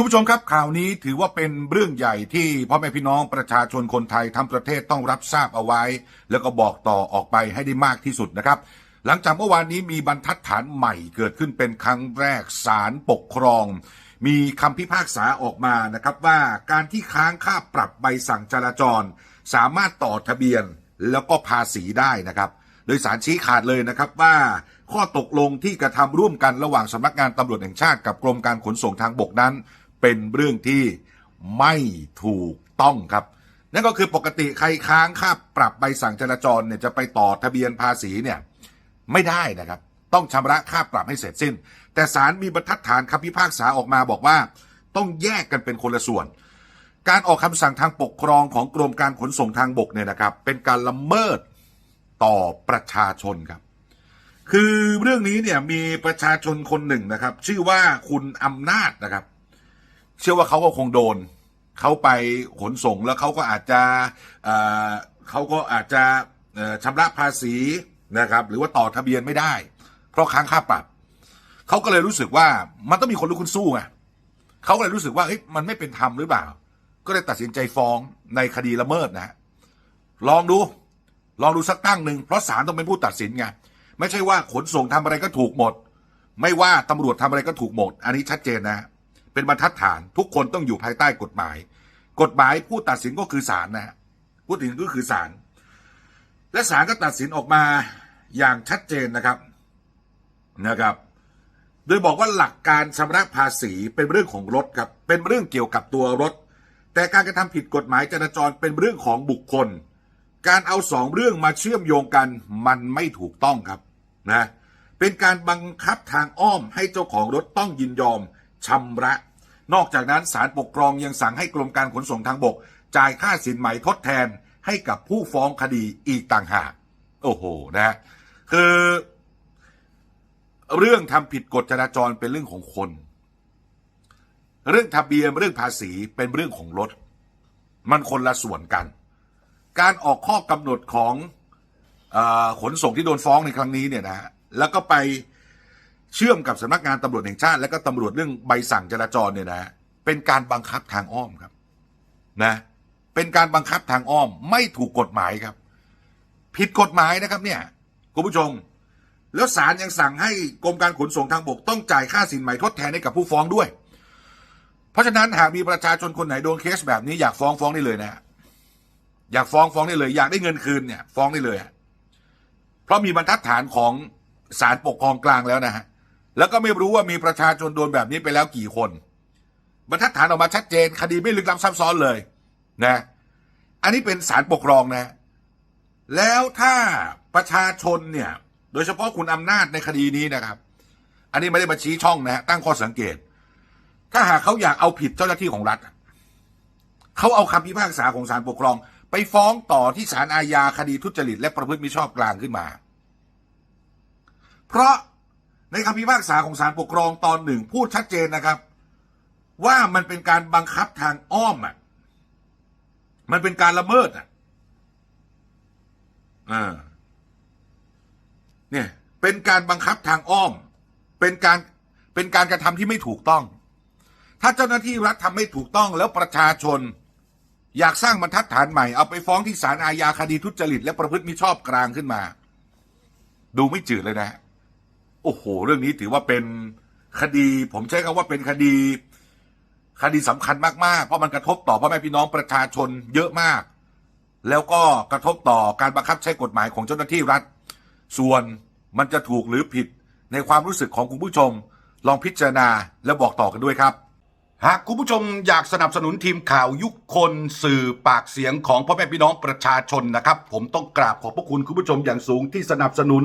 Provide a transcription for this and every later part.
คุณผู้ชมครับข่าวนี้ถือว่าเป็นเรื่องใหญ่ที่พ่อแม่พี่น้องประชาชนคนไทยทั้งประเทศต้องรับทราบเอาไว้ แล้วก็บอกต่อออกไปให้ได้มากที่สุดนะครับ หลังจากเมื่อวานนี้มีบรรทัดฐานใหม่เกิดขึ้นเป็นครั้งแรกศาลปกครอง มีคำพิพากษาออกมานะครับว่าการที่ค้างค่าปรับใบสั่งจราจร สามารถต่อทะเบียนแล้วก็ภาษีได้นะครับโดยสารชี้ขาดเลยนะครับว่า ข้อตกลงที่กระทำร่วมกันระหว่างสำนักงานตำรวจแห่งชาติกับกรมการขนส่งทางบกนั้น เป็นเรื่องที่ไม่ถูกต้องครับ นั่นก็คือปกติใครค้างค่าปรับใบสั่งจราจรเนี่ยจะไปต่อทะเบียนภาษีเนี่ยไม่ได้นะครับ ต้องชำระค่าปรับให้เสร็จสิ้น แต่ศาลมีบรรทัดฐานคำพิพากษาออกมาบอกว่า ต้องแยกกันเป็นคนละส่วน การออกคำสั่งทางปกครองของกรมการขนส่งทางบกเนี่ยนะครับ เป็นการละเมิดต่อประชาชนครับ คือเรื่องนี้เนี่ยมีประชาชนคนหนึ่งนะครับ ชื่อว่าคุณอำนาจนะครับ เชื่อว่าเขาก็คงโดน เขาไปขนส่งแล้วเขาก็อาจจะเเขาก็อาจจะชำระภาษีนะครับ หรือว่าต่อทะเบียนไม่ได้ เพราะค้างค่าปรับเขาก็เลยรู้สึกว่ามันต้องมีคนลุกขึ้นสู้ไงเขาก็เลยรู้สึกว่าเอ๊ะมันไม่เป็นธรรมหรือเปล่า ก็เลยตัดสินใจฟ้องในคดีละเมิดนะ ลองดู ลองดูสักตั้งหนึ่งเพราะศาลต้องเป็นผู้ตัดสินไงไม่ใช่ว่าขนส่งทำอะไรก็ถูกหมด ไม่ว่าตำรวจทำอะไรก็ถูกหมด อันนี้ชัดเจนนะ เป็นบรรทัดฐาน ทุกคนต้องอยู่ภายใต้กฎหมาย กฎหมายผู้ตัดสินก็คือศาลนะฮะผู้ตัดสินก็คือศาลและศาลก็ตัดสินออกมาอย่างชัดเจนนะครับนะครับ โดยบอกว่าหลักการชำระภาษีเป็นเรื่องของรถครับเป็นเรื่องเกี่ยวกับตัวรถ แต่การกระทำผิดกฎหมายจราจรเป็นเรื่องของบุคคล การเอาสองเรื่องมาเชื่อมโยงกันมันไม่ถูกต้องครับนะเป็นการบังคับทางอ้อมให้เจ้าของรถต้องยินยอม ชำระ นอกจากนั้นศาลปกครองยังสั่งให้กรมการขนส่งทางบก จ่ายค่าสินไหมทดแทนให้กับผู้ฟ้องคดีอีกต่างหาก โอ้โหนะคือ เรื่องทำผิดกฎจราจรเป็นเรื่องของคน เรื่องทะเบียนเรื่องภาษีเป็นเรื่องของรถ มันคนละส่วนกัน การออกข้อกำหนดของอขนส่งที่โดนฟ้องในครั้งนี้เนี่ยนะแล้วก็ไป เชื่อมกับสำนักงานตำรวจแห่งชาติ และก็ตำรวจเรื่องใบสั่งจราจรเนี่ยนะฮะเป็นการบังคับทางอ้อมครับ นะ เป็นการบังคับทางอ้อมไม่ถูกกฎหมายครับ ผิดกฎหมายนะครับ เนี่ยคุณผู้ชม แล้วศาลยังสั่งให้กรมการขนส่งทางบกต้องจ่ายค่าสินไหม่ทดแทนให้กับผู้ฟ้องด้วย เพราะฉะนั้นหากมีประชาชนคนไหนโดนเคสแบบนี้อยากฟ้องฟ้องได้เลยนะฮะอยากฟ้องฟ้องได้เลย อยากได้เงินคืนเนี่ย ฟ้องได้เลยเพราะมีบรรทัดฐานของศาลปกครองกลางแล้วนะฮะ แล้วก็ไม่รู้ว่ามีประชาชนโดนแบบนี้ไปแล้วกี่คน บรรทัดฐานออกมาชัดเจน คดีไม่ลึกลับซับซ้อนเลยนะ อันนี้เป็นศาลปกครองนะ แล้วถ้าประชาชนเนี่ย โดยเฉพาะคุณอำนาจในคดีนี้นะครับ อันนี้ไม่ได้มาชี้ช่องนะฮะตั้งข้อสังเกต ถ้าหากเขาอยากเอาผิดเจ้าหน้าที่ของรัฐเขาเอาคำพิพากษาของศาลปกครอง ไปฟ้องต่อที่ศาลอาญาคดีทุจริตและประพฤติมิชอบกลางขึ้นมา เพราะ ในคำพิพากษาของศาลปกครองตอนหนึ่งพูดชัดเจนนะครับ ว่ามันเป็นการบังคับทางอ้อมอะมันเป็นการละเมิดอะอ่าเนี่ย เป็นการบังคับทางอ้อม เป็นการเป็นการกระทำที่ไม่ถูกต้อง ถ้าเจ้าหน้าที่รัฐทำไม่ถูกต้องแล้วประชาชน อยากสร้างบรรทัดฐานใหม่ เอาไปฟ้องที่ศาลอาญาคดีทุจริตและประพฤติมิชอบกลางขึ้นมา ดูไม่จืดเลยนะ อ้โห เรื่องนี้ถือว่าเป็นคดี ผมใช้คำว่าเป็นคดี คดีสำคัญมาก ๆ เพราะมันกระทบต่อพ่อแม่พี่น้องประชาชนเยอะมาก แล้วก็กระทบต่อการบังคับใช้กฎหมายของเจ้าหน้าที่รัฐ ส่วนมันจะถูกหรือผิดในความรู้สึกของคุณผู้ชม ลองพิจารณาและบอกต่อกันด้วยครับ หากคุณผู้ชมอยากสนับสนุนทีมข่าวยุคคนสื่อปากเสียงของพ่อแม่พี่น้องประชาชนนะครับ ผมต้องกราบขอบพระคุณคุณผู้ชมอย่างสูงที่สนับสนุน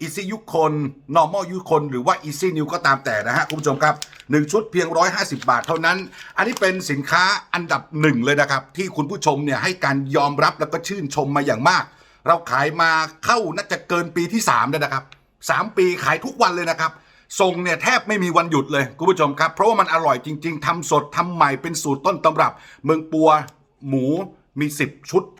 อีซี่ยุคคน normal ยุคคน หรือว่า easy new ก็ตามแต่นะฮะ คุณผู้ชมครับ 1 ชุดเพียง 150 บาทเท่านั้น อันนี้เป็นสินค้าอันดับหนึ่งเลยนะครับ ที่คุณผู้ชมเนี่ยให้การยอมรับแล้วก็ชื่นชมมาอย่างมาก เราขายมาเข้าน่าจะเกินปีที่3แล้วนะครับสามปีขายทุกวันเลยนะครับส่งเนี่ยแทบไม่มีวันหยุดเลยคุณผู้ชมครับ เพราะว่ามันอร่อยจริง ๆทำสดทำใหม่เป็นสูตรต้นตำรับ เมืองปัวหมูมี 10 ชุด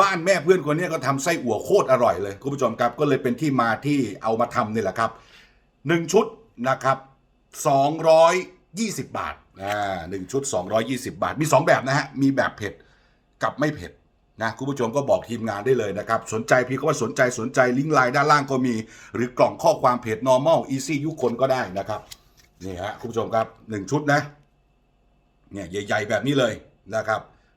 บ้านแม่เพื่อนคนนี้ก็ทำไส้อั่วโคตรอร่อยเลยคุณผู้ชมครับก็เลยเป็นที่มาที่เอามาทำนี่แหละครับหนึ่งชุดนะครับ220 บาทอ่าหนึ่งชุด 220 บาท มี 2 แบบนะฮะ มีแบบเผ็ดกับไม่เผ็ดนะคุณผู้ชมก็บอกทีมงานได้เลยนะครับ สนใจพี่ก็ว่าสนใจสนใจลิงก์ไลน์ด้านล่างก็มี หรือกล่องข้อความเพจ normal easy ยุคคนก็ได้นะครับนี่ฮะคุณผู้ชมครับ1ชุดนะเนี่ยใหญ่ ๆ แบบนี้เลยนะครับ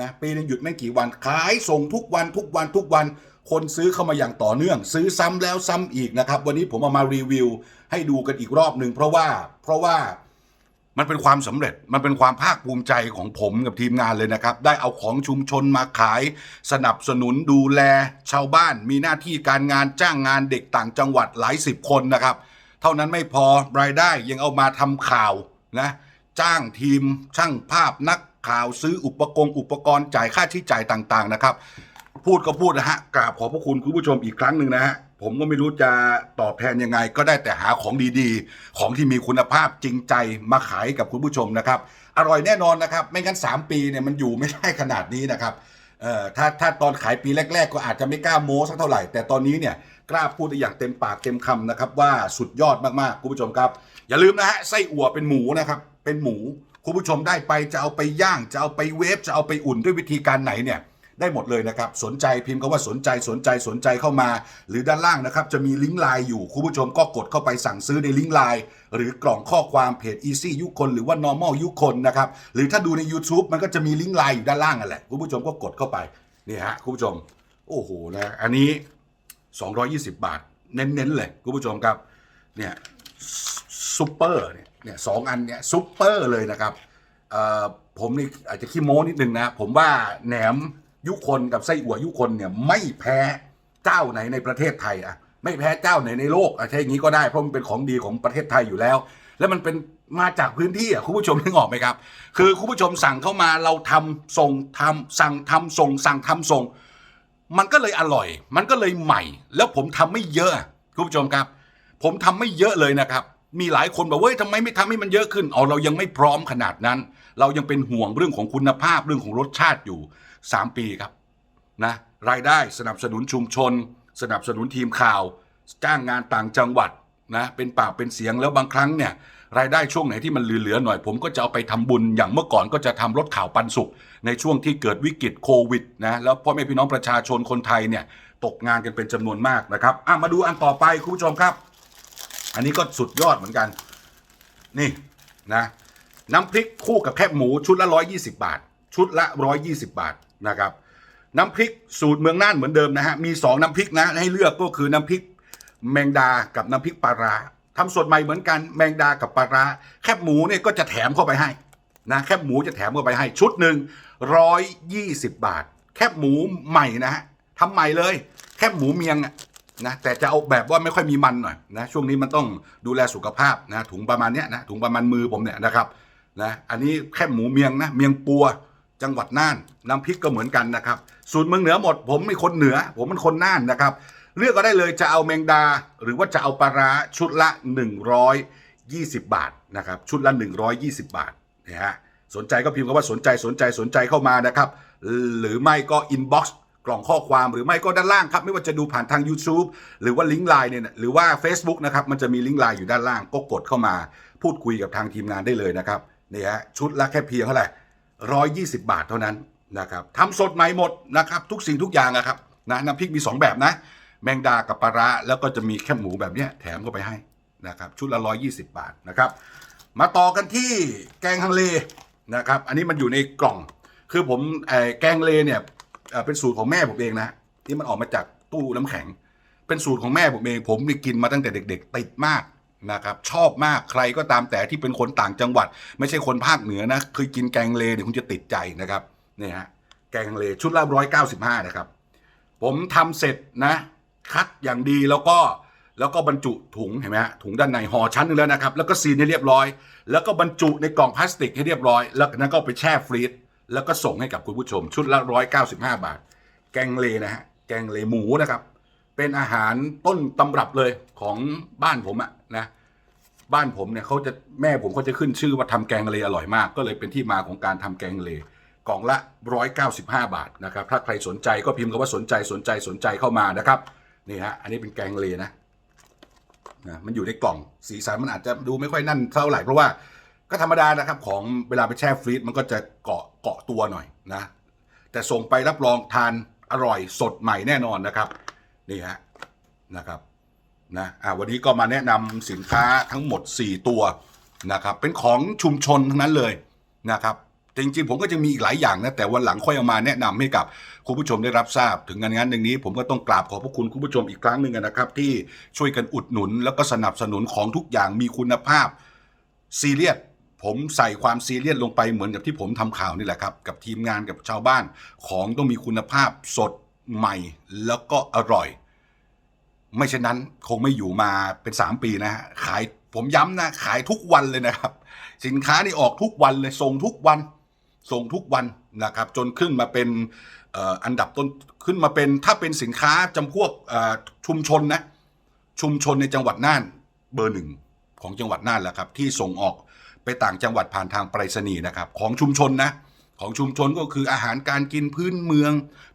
นะปีหนึงหยุดไม่กี่วันขายส่งทุกวันทุกวันทุกวัน คนซื้อเข้ามาอย่างต่อเนื่อง ซื้อซ้ำแล้วซ้ำอีกนะครับ วันนี้ผมเอามารีวิว ให้ดูกันอีกรอบหนึ่งเพราะว่าเพราะว่ามันเป็นความสำเร็จมันเป็นความภาคภูมิใจของผมกับทีมงานเลยนะครับ ได้เอาของชุมชนมาขาย สนับสนุนดูแล ชาวบ้าน มีหน้าที่การงานจ้างงานเด็กต่างจังหวัดหลายสิบคนนะครับ เท่านั้นไม่พอรายได้ยังเอามาทำข่าวนะจ้างทีมช่างภาพนัก ข่าวซื้ออุปกรณ์อุปกรณ์จ่ายค่าใช้จ่ายต่างๆนะครับ พูดก็พูดนะฮะกราบขอบพระคุณคุณผู้ชมอีกครั้งหนึ่งนะฮะผมก็ไม่รู้จะตอบแทนยังไง ก็ได้แต่หาของดีๆ ของที่มีคุณภาพจริงใจมาขายกับคุณผู้ชมนะครับ อร่อยแน่นอนนะครับ ไม่งั้น 3 ปีเนี่ยมันอยู่ไม่ได้ขนาดนี้นะครับเอ่อถ้าถ้าตอนขายปีแรก ๆ ก็อาจจะไม่กล้าโม้สักเท่าไหร่ แต่ตอนนี้เนี่ยกล้าพูดอย่างเต็มปากเต็มคำนะครับ ว่าสุดยอดมากๆคุณผู้ชมครับ อย่าลืมนะฮะไส้อั่วเป็นหมูนะครับ เป็นหมู คุณผู้ชมได้ไปจะเอาไปย่าง จะเอาไปเวฟจะเอาไปอุ่นด้วยวิธีการไหนเนี่ยได้หมดเลยนะครับ สนใจพิมพ์คำว่าสนใจสนใจสนใจเข้ามา หรือด้านล่างนะครับ จะมีลิงก์ไลน์อยู่ คุณผู้ชมก็กดเข้าไปสั่งซื้อในลิงก์ไลน์หรือกล่องข้อความเพจ easy ยุคนหรือว่า normal ยุคนนะครับ หรือถ้าดูใน YouTube มันก็จะมีลิงก์ไลน์อยู่ด้านล่างนั่นแหละ คุณผู้ชมก็กดเข้าไปนี่ฮะคุณผู้ชม โอ้โหนะอันนี้ 220 บาท เน้นๆเลยคุณผู้ชมครับเนี่ยซุปเปอร์เนี่ย เนี่ยสองอันเนี่ยซุปเปอร์เลยนะครับผมนี่อาจจะขี้โม้นิดนึงนะ ผมว่าแหนมยุคนกับไส้อั่วยุคนเนี่ยไม่แพ้เจ้าไหนในประเทศไทยอะไม่แพ้เจ้าไหนในโลกอะใช่อย่างนี้ก็ได้เพราะมันเป็นของดีของประเทศไทยอยู่แล้ว แล้วมันเป็นมาจากพื้นที่อะคุณผู้ชมนึกออกไหมครับ คือคุณผู้ชมสั่งเข้ามาเราทำส่งทำสั่งทำส่ง สั่งทำส่ง มันก็เลยอร่อย มันก็เลยใหม่ แล้วผมทำไม่เยอะคุณผู้ชมครับ ผมทำไม่เยอะเลยนะครับ มีหลายคนบอกเว้ยทำไมไม่ทำให้มันเยอะขึ้นอ๋อเรายังไม่พร้อมขนาดนั้น เรายังเป็นห่วงเรื่องของคุณภาพเรื่องของรสชาติอยู่ 3 ปีครับนะรายได้สนับสนุนชุมชน สนับสนุนทีมข่าว จ้างงานต่างจังหวัดนะเป็นปากเป็นเสียงแล้วบางครั้งเนี่ยรายได้ช่วงไหนที่มันเหลือๆหน่อย ผมก็จะเอาไปทำบุญอย่างเมื่อก่อนก็จะทำรถข่าวปันสุข ในช่วงที่เกิดวิกฤตโควิดนะแล้วพ่อแม่พี่น้องประชาชนคนไทยเนี่ยตกงานกันเป็นจำนวนมากนะครับอะมาดูอันต่อไปคุณผู้ชมครับ อันนี้ก็สุดยอดเหมือนกัน นี่นะน้ำพริกคู่กับแคบหมูชุดละ 120 บาท ชุดละ 120 บาทนะครับ น้ำพริกสูตรเมืองน่านเหมือนเดิมนะฮะ มี 2 น้ำพริกนะ ให้เลือกก็คือน้ำพริกแมงดากับน้ำพริกปลาร้าทำสดใหม่เหมือนกันแมงดากับปลาร้าแคบหมูเนี่ยก็จะแถมเข้าไปให้นะแคบหมูจะแถมเข้าไปให้ชุดหนึ่ง120 บาท แคบหมูใหม่นะฮะทำใหม่เลย แคบหมูเมียง นะแต่จะเอาแบบว่าไม่ค่อยมีมันหน่อยนะช่วงนี้มันต้องดูแลสุขภาพนะถุงประมาณเนี้ยนะถุงประมาณมือผมเนี่ยนะครับนะอันนี้แคบหมูเมียงนะเมียงปัวจังหวัดน่านน้ำพริกก็เหมือนกันนะครับสูตรเมืองเหนือหมด ผมเป็นคนเหนือ ผมเป็นคนน่านนะครับ เลือกก็ได้เลยจะเอาแมงดา หรือว่าจะเอาปลาร้าชุดละ 120 บาทนะครับชุดละ 120 บาทนะฮะสนใจก็พิมพ์คำว่าสนใจสนใจสนใจเข้ามานะครับ หรือไม่ก็อินบ็อกซ์ กล่องข้อความหรือไม่ก็ด้านล่างครับ ไม่ว่าจะดูผ่านทาง YouTube หรือว่าลิงก์ไลน์เนี่ยหรือว่า Facebook นะครับมันจะมีลิงก์ไลน์อยู่ด้านล่างก็กดเข้ามา พูดคุยกับทางทีมงานได้เลยนะครับนี่ฮะชุดละแค่เพียงเท่าไหร่ร้อยยี่สิบาทเท่านั้นนะครับทำสดใหม่หมดนะครับทุกสิ่งทุกอย่างนะครับนะน้ำพริกมี 2 แบบนะ แมงดากับปลาร้าแล้วก็จะมีแคบหมูแบบเนี้ยแถมเข้าไปให้นะครับชุดละ120บบาทนะครับมาต่อกันที่แกงฮังเลนะครับอันนี้มันอยู่ในกล่อง คือผมแกงฮังเลเนี่ย เอ่อเป็นสูตรของแม่ผมเองนะที่มันออกมาจากตู้น้ำแข็ง เป็นสูตรของแม่ผมเอง ผมนี่กินมาตั้งแต่เด็ก ๆ ติดมากนะครับ ชอบมากใครก็ตามแต่ที่เป็นคนต่างจังหวัด ไม่ใช่คนภาคเหนือนะเคยกินแกงเลเนี่ยคุณจะติดใจนะครับนี่ฮะแกงเลชุดละร้อยเก้าสิบห้านะครับ ผมทำเสร็จนะคัดอย่างดีแล้วก็แล้วก็บรรจุถุงเห็นไหมฮะถุงด้านในห่อชั้นหนึงแล้วนะครับ แล้วก็ซีนให้เรียบร้อย แล้วก็บรรจุในกล่องพลาสติกให้เรียบร้อย แล้วนั้นก็ไปแช่ฟรีซ แล้วก็ส่งให้กับคุณผู้ชมชุดละร้อยเก้าสิบห้าบาท แกงเลนะฮะ แกงเลหมูนะครับ เป็นอาหารต้นตำรับเลยของบ้านผมอะนะ บ้านผมเนี่ยเขาจะแม่ผมเขาจะขึ้นชื่อว่าทำแกงเลอร่อยมาก ก็เลยเป็นที่มาของการทำแกงเลกล่องละ 195 บาทนะครับ ถ้าใครสนใจก็พิมพ์คำว่าสนใจสนใจสนใจเข้ามานะครับ นี่ฮะ อันนี้เป็นแกงเลนะนะ มันอยู่ในกล่อง สีสันมันอาจจะดูไม่ค่อยนั่นเท่าไหร่เพราะว่า ก็ธรรมดานะครับของเวลาไปแช่ฟรีซมันก็จะเกาะเกาะตัวหน่อยนะ แต่ส่งไปรับรองทานอร่อยสดใหม่แน่นอนนะครับ นี่ฮะนะครับนะอ่าวันนี้ก็มาแนะนำสินค้าทั้งหมด 4 ตัวนะครับ เป็นของชุมชนทั้งนั้นเลยนะครับแต่จริงๆผมก็จะมีอีกหลายอย่างนะแต่วันหลังค่อยเอามาแนะนำให้กับคุณผู้ชมได้รับทราบ ถึงงานงานหนึ่งนี้ ผมก็ต้องกราบขอบพระคุณคุณผู้ชมอีกครั้งหนึ่งนะครับ ที่ช่วยกันอุดหนุน แล้วก็สนับสนุนของทุกอย่างมีคุณภาพซีเรียส ผมใส่ความซีเรียสลงไปเหมือนกับที่ผมทำข่าวนี่แหละครับ กับทีมงานกับชาวบ้าน ของต้องมีคุณภาพสดใหม่แล้วก็อร่อย ไม่เช่นนั้นคงไม่อยู่มาเป็น 3 ปีนะฮะขายผมย้ำนะขายทุกวันเลยนะครับ สินค้านี่ออกทุกวันเลยส่งทุกวันส่งทุกวันนะครับ จนขึ้นมาเป็นอ,อันดับต้นขึ้นมาเป็นถ้าเป็นสินค้าจำพวกชุมชนนะชุมชนในจังหวัดน่านเบอร์หนึ่งของจังหวัดน่านแหละครับ ที่ส่งออก ไปต่างจังหวัดผ่านทางไปรษณีย์นะครับ ของชุมชนนะ ของชุมชนก็คืออาหารการกินพื้นเมือง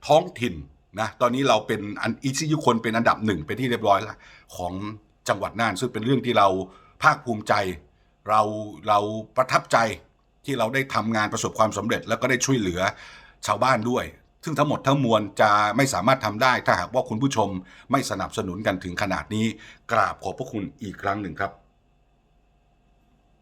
ท้องถิ่นนะตอนนี้เราเป็นอันอีซิยุคนเป็นอันดับหนึ่งเป็นที่เรียบร้อยแล้วของจังหวัดน่านซึ่งเป็นเรื่องที่เราภาคภูมิใจ เราเราประทับใจที่เราได้ทำงานประสบความสำเร็จ แล้วก็ได้ช่วยเหลือชาวบ้านด้วย ซึ่งทั้งหมดทั้งมวลจะไม่สามารถทำได้ ถ้าหากว่าคุณผู้ชมไม่สนับสนุนกันถึงขนาดนี้ กราบขอบพระคุณอีกครั้งหนึ่งครับ